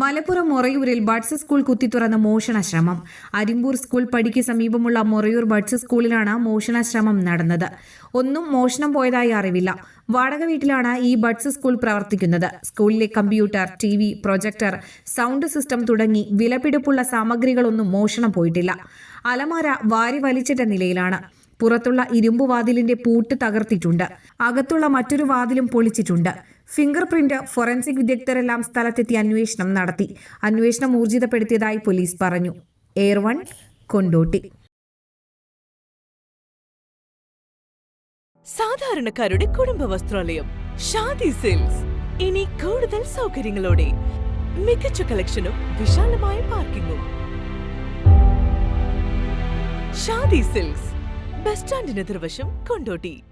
Malappuram മൊറയൂരിൽ buds school കുത്തിത്തുറന്ന മോഷണ ശ്രമം അരിമ്പൂർ സ്കൂൾ പടിക്ക് സമീപമുള്ള മൊറയൂർ ബഡ്സ് സ്കൂളിലാണ് മോഷണ ശ്രമം നടന്നത്. ഒന്നും മോഷണം പോയതായി അറിവില്ല. വാടക വീട്ടിലാണ് ഈ ബഡ്സ് സ്കൂൾ പ്രവർത്തിക്കുന്നത്. സ്കൂളിലെ computer T V projector sound system തുടങ്ങി വിലപിടിപ്പുള്ള സാമഗ്രികളൊന്നും മോഷണം പോയിട്ടില്ല. അലമാര വാരി വലിച്ചിട്ട നിലയിലാണ്. പുറത്തുള്ള ഇരുമ്പ് വാതിലിന്റെ പൂട്ട് തകർത്തിട്ടുണ്ട്. അകത്തുള്ള മറ്റൊരു വാതിലും പൊളിച്ചിട്ടുണ്ട്. ഫിംഗർ പ്രിന്റ് ഫോറൻസിക് വിദഗ്ധരെല്ലാം സ്ഥലത്തെത്തി അന്വേഷണം നടത്തി. അന്വേഷണം ഊർജിതപ്പെടുത്തിയതായി പോലീസ് പറഞ്ഞു. Air one Kondotty. സാധാരണക്കാരുടെ കുടുംബ വസ്ത്രാലയം ഷാദി സിൽക്സ്. ഇനി കൂടുതൽ സൗകര്യങ്ങളോടെ മികച്ച കളക്ഷനും വിശാലമായ പാർക്കിങ്ങും. ഷാദി സിൽക്സ് ബസ് സ്റ്റാൻഡിന് എതിർവശം കൊണ്ടോട്ടി.